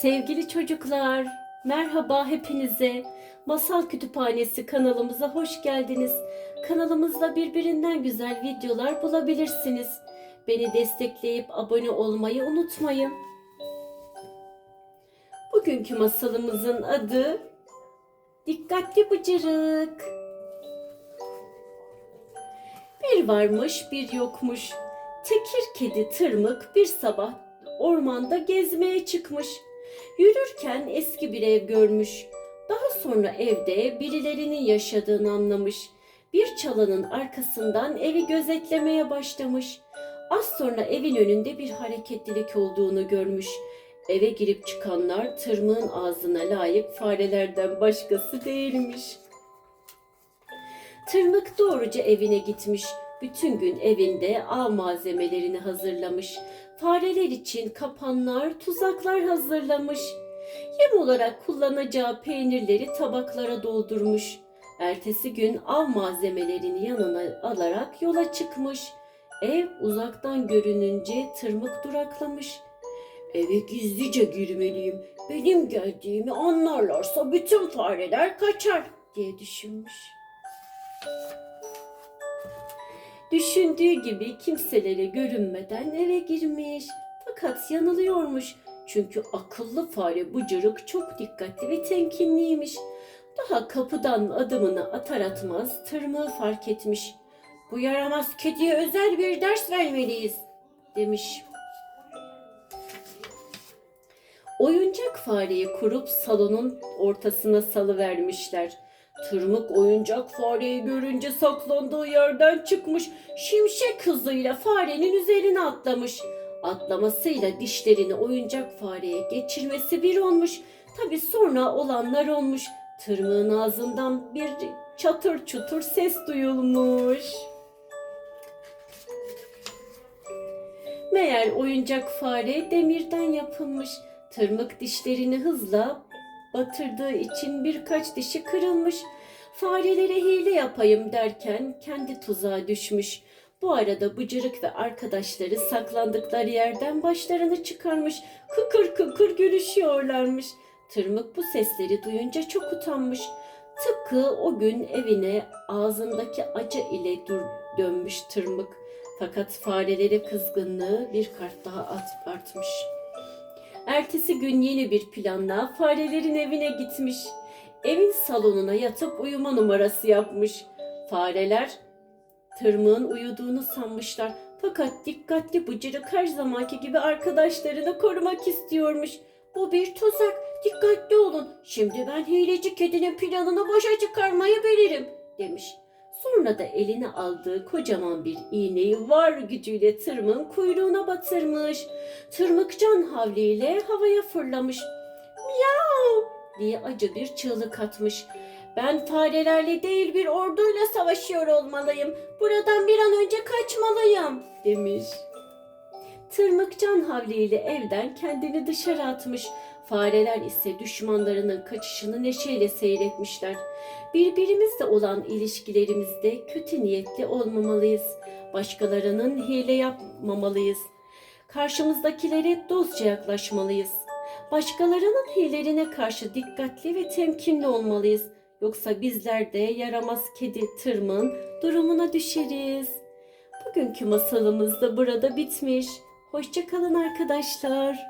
Sevgili çocuklar, merhaba hepinize. Masal Kütüphanesi kanalımıza hoş geldiniz. Kanalımızda birbirinden güzel videolar bulabilirsiniz. Beni destekleyip abone olmayı unutmayın. Bugünkü masalımızın adı Dikkatli Bıcırık. Bir varmış bir yokmuş. Tekir kedi tırmık bir sabah ormanda gezmeye çıkmış. Yürürken eski bir ev görmüş. Daha sonra evde birilerinin yaşadığını anlamış. Bir çalanın arkasından evi gözetlemeye başlamış. Az sonra evin önünde bir hareketlilik olduğunu görmüş. Eve girip çıkanlar tırmığın ağzına layık farelerden başkası değilmiş. Tırmık doğruca evine gitmiş. Bütün gün evinde av malzemelerini hazırlamış. Fareler için kapanlar, tuzaklar hazırlamış. Yem olarak kullanacağı peynirleri tabaklara doldurmuş. Ertesi gün av malzemelerini yanına alarak yola çıkmış. Ev uzaktan görününce tırmık duraklamış. Eve gizlice girmeliyim. Benim geldiğimi anlarlarsa bütün fareler kaçar diye düşünmüş. Düşündüğü gibi kimselere görünmeden eve girmiş. Fakat yanılıyormuş. Çünkü akıllı fare Bıcırık çok dikkatli ve temkinliymiş. Daha kapıdan adımını atar atmaz tırmığı fark etmiş. Bu yaramaz kediye özel bir ders vermeliyiz demiş. Oyuncak fareyi kurup salonun ortasına salıvermişler. Tırmık oyuncak fareyi görünce saklandığı yerden çıkmış. Şimşek hızıyla farenin üzerine atlamış. Atlamasıyla dişlerini oyuncak fareye geçirmesi bir olmuş. Tabi sonra olanlar olmuş. Tırmığın ağzından bir çatır çutur ses duyulmuş. Meğer oyuncak fare demirden yapılmış. Tırmık dişlerini hızla batırdığı için birkaç dişi kırılmış. Farelere hile yapayım derken kendi tuzağa düşmüş. Bu arada Bıcırık ve arkadaşları saklandıkları yerden başlarını çıkarmış. Kıkır kıkır gülüşüyorlarmış. Tırmık bu sesleri duyunca çok utanmış. Tıpkı o gün evine ağzındaki acı ile dur dönmüş tırmık. Fakat farelere kızgınlığı bir kart daha artmış. Ertesi gün yeni bir planla farelerin evine gitmiş. Evin salonuna yatıp uyuma numarası yapmış. Fareler tırmığın uyuduğunu sanmışlar. Fakat dikkatli bıcırık her zamanki gibi arkadaşlarını korumak istiyormuş. Bu bir tuzak. Dikkatli olun. Şimdi ben hileci kedinin planını boşa çıkarmayı bilirim demiş. Sonra da eline aldığı kocaman bir iğneyi var gücüyle tırmığın kuyruğuna batırmış. Tırmık can havliyle havaya fırlamış. Miyav diye acı bir çığlık atmış. Ben farelerle değil bir orduyla savaşıyor olmalıyım. Buradan bir an önce kaçmalıyım demiş. Tırmık can havliyle evden kendini dışarı atmış. Fareler ise düşmanlarının kaçışını neşeyle seyretmişler. Birbirimizle olan ilişkilerimizde kötü niyetli olmamalıyız. Başkalarının hile yapmamalıyız. Karşımızdakilere dostça yaklaşmalıyız. Başkalarının hilelerine karşı dikkatli ve temkinli olmalıyız. Yoksa bizler de yaramaz kedi tırmın durumuna düşeriz. Bugünkü masalımız da burada bitmiş. Hoşçakalın arkadaşlar.